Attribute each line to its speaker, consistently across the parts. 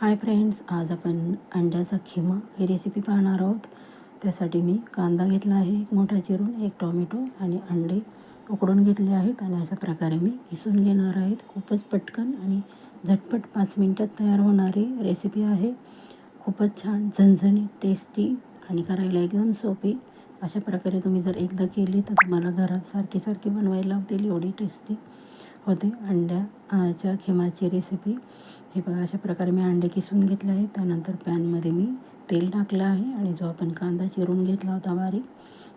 Speaker 1: Hi friends आज आपण अंड्याचा खिमा ही रेसिपी पाहणार आहोत. त्यासाठी मी कांदा घेतला आहे एक मोठा चिरून एक टॉमॅटो आणि अंडे उकडून घेतले आहेत आणि अशा प्रकारे मी किसून घेणार आहेत. खूपच पटकन आणि झटपट पाच मिनटात तयार होणारी रेसिपी आहे. खूपच छान झणझणी टेस्टी आणि करायला एकदम सोपी. अशा प्रकारे तुम्ही जर एकदा केली तर तुम्हाला घरात सारखी सारखी बनवायला लावतील एवढी टेस्टी होते अंड्याच्या खिमाची रेसिपी हे बघा अशा प्रकारे मी अंडे किसून घेतले आहे त्यानंतर पॅनमध्ये मी तेल टाकलं आहे आणि जो आपण कांदा चिरून घेतला होता बारीक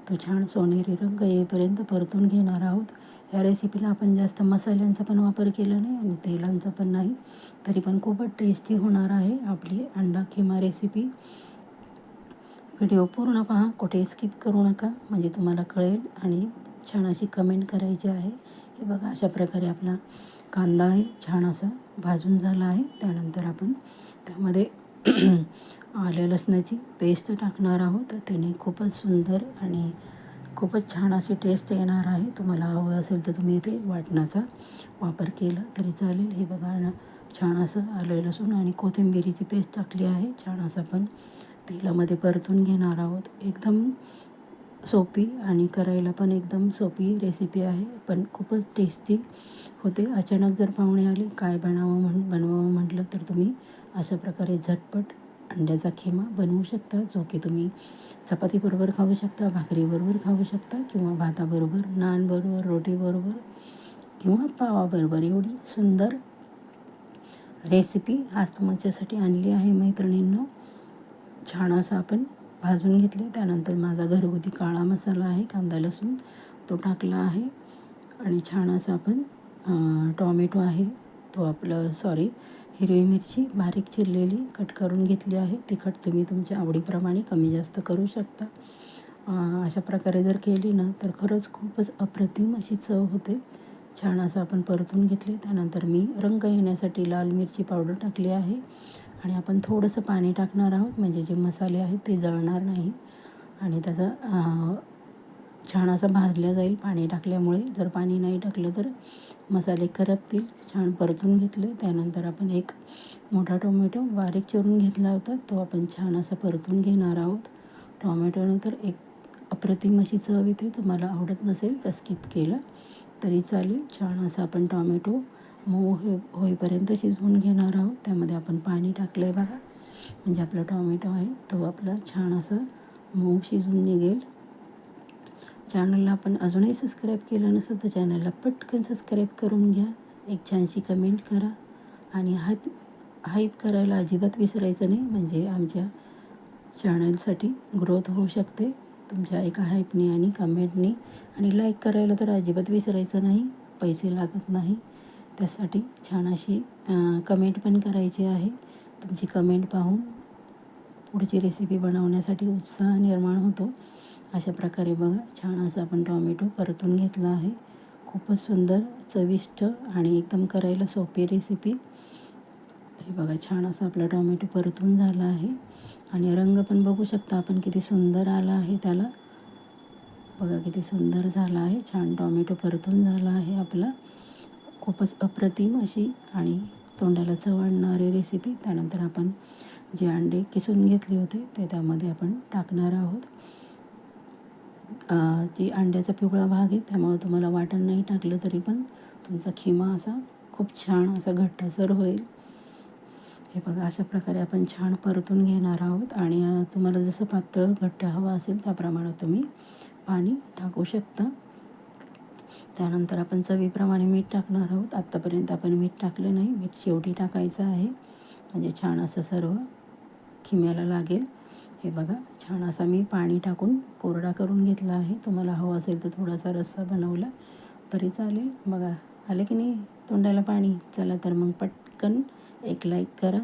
Speaker 1: तो छान सोनेरी रंग येईपर्यंत परतून घेणार आहोत. या रेसिपीला आपण जास्त मसाल्यांचा पण वापर केला नाही आणि तेलांचा पण नाही तरी पण खूपच टेस्टी होणार आहे आपली अंडा खिमा रेसिपी व्हिडिओ पूर्ण पहा कुठे स्किप करू नका. म्हणजे तुम्हाला कळेल आणि छान अशी कमेंट करायची आहे. हे बघा अशा प्रकारे आपला कांदा आहे छान असा भाजून झाला आहे. त्यानंतर आपण त्यामध्ये आल्या लसणाची पेस्ट टाकणार आहोत. त्याने खूपच सुंदर आणि खूपच छान अशी टेस्ट येणार आहे. तुम्हाला हवं असेल तर तुम्ही इथे वाटणाचा वापर केला तरी चालेल. हे बघा ना छान असं आलं लसूण आणि कोथिंबिरीची पेस्ट टाकली आहे. छान असं आपण तेलामध्ये परतून घेणार आहोत. एकदम सोपी आणि करायला पण एकदम सोपी रेसिपी आहे. पण खूपच टेस्टी होते. अचानक जर पाहुणे आले काय बनावं म्हण बनवावं म्हटलं तर तुम्ही अशा प्रकारे झटपट अंड्याचा खिमा बनवू शकता जो की तुम्ही चपातीबरोबर खाऊ शकता भाकरीबरोबर खाऊ शकता किंवा भाताबरोबर नानबरोबर रोटीबरोबर किंवा पावाबरोबर एवढी सुंदर रेसिपी आज तुमच्यासाठी आणली आहे मैत्रिणींनो. छान असं आपण भाजून घेतले. त्यानंतर माझा घरगुती काळा मसाला आहे कांदा लसूण तो टाकला आहे. आणि छान असं आपण टॉमॅटो आहे तो आपलं सॉरी हिरवी मिरची बारीक चिरलेली कट करून घेतली आहे. तिखट तुम्ही तुमच्या आवडीप्रमाणे कमी जास्त करू शकता. अशा प्रकारे जर केली ना तर खरंच खूपच अप्रतिम अशी चव होते. छान असं आपण परतून घेतले. त्यानंतर मी रंग येण्यासाठी लाल मिरची पावडर टाकली आहे. आणि आपण थोडंसं पाणी टाकणार आहोत म्हणजे जे मसाले आहेत ते जळणार नाही. आणि त्याचा छान असं भाजल्या जाईल पाणी टाकल्यामुळे. जर पाणी नाही टाकलं तर मसाले करपतील. छान परतून घेतले. त्यानंतर आपण एक मोठा टोमॅटो बारीक चिरून घेतला होता. तो आपण छान असा परतून घेणार आहोत. टोमॅटोनं तर एक अप्रतिम अशी चव येते. तुम्हाला आवडत नसेल तर स्किप केलं तरी चालेल. छान असं आपण टॉमॅटो मऊ हो, हो होईपर्यंत शिजवून घेणार आहोत. त्यामध्ये आपण पाणी टाकलं आहे बघा. म्हणजे आपला टॉमॅटो आहे तो आपला छान असं मऊ शिजून निघेल. चॅनलला आपण अजूनही सबस्क्राईब केलं नसेल तर चॅनलला पटकन सबस्क्राईब करून घ्या. एक छानशी कमेंट करा. आणि हाईप हाईप करायला अजिबात विसरायचं नाही. म्हणजे आमच्या चॅनलसाठी ग्रोथ होऊ शकते. तुमच्या एका हाईपनी आणि कमेंटनी आणि लाईक करायला तर अजिबात विसरायचं नाही. पैसे लागत नाही. त्यासाठी छान अशी कमेंट पण करायची आहे. तुमची कमेंट पाहून पुढची रेसिपी बनवण्यासाठी उत्साह निर्माण होतो. अशा प्रकारे बघा छान असं आपण टॉमॅटो परतून घेतला आहे. खूपच सुंदर चविष्ट आणि एकदम करायला सोपी रेसिपी हे बघा छान असं आपला टॉमॅटो परतून झाला आहे. आणि रंग पण बघू शकता आपण किती सुंदर आला आहे त्याला. बघा किती सुंदर झाला आहे. छान टॉमॅटो परतून झाला आहे आपला. खूपच अप्रतिम अशी आणि तोंडाला चवळणारी रेसिपी त्यानंतर आपण जे अंडे किसून घेतले होते ते त्यामध्ये आपण टाकणार आहोत. जी अंड्याचा पिवळा भाग आहे त्यामुळे तुम्हाला वाटण नाही टाकलं तरी पण तुमचा खिमा असा खूप छान असा घट्टसर होईल. हे बघा अशा प्रकारे आपण छान परतून घेणार आहोत. आणि तुम्हाला जसं पातळ घट्ट हवं असेल त्याप्रमाणे तुम्ही पाणी टाकू शकता. त्यानंतर आपण चवीप्रमाणे मीठ टाकणार आहोत. आत्तापर्यंत आपण मीठ टाकलं नाही. मीठ शेवटी टाकायचं आहे. म्हणजे छान असं सर्व खिम्याला लागेल. हे बघा छान असा मी पाणी टाकून कोरडा करून घेतला आहे. तुम्हाला हवं असेल तर थोडासा रस्सा बनवला तरी चालेल. बघा आलं की नाही तोंडाला पाणी? चला तर मग पटकन एक लाईक करा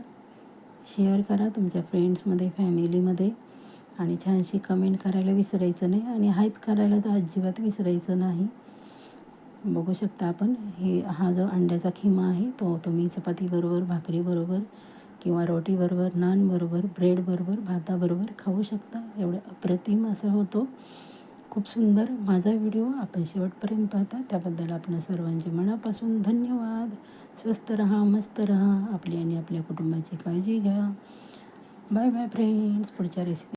Speaker 1: शेअर करा तुमच्या फ्रेंड्समध्ये फॅमिलीमध्ये आणि छानशी कमेंट करायला विसरायचं नाही आणि हाईप करायला तर अजिबात विसरायचं नाही. बघू शकता आपण. हे हा जो अंड्याचा खिमा आहे तो तुम्ही चपातीबरोबर भाकरीबरोबर किंवा रोटीबरोबर नानबरोबर ब्रेडबरोबर भाताबरोबर खाऊ शकता. एवढं अप्रतिम असा होतो. खूप सुंदर माझा व्हिडिओ आपण शेवटपर्यंत पाहता. त्याबद्दल आपल्या सर्वांचे मनापासून धन्यवाद. स्वस्त रहा मस्त रहा. आपली आणि आपल्या कुटुंबाची काळजी घ्या. Bye bye friends. पुढच्या रेसिपी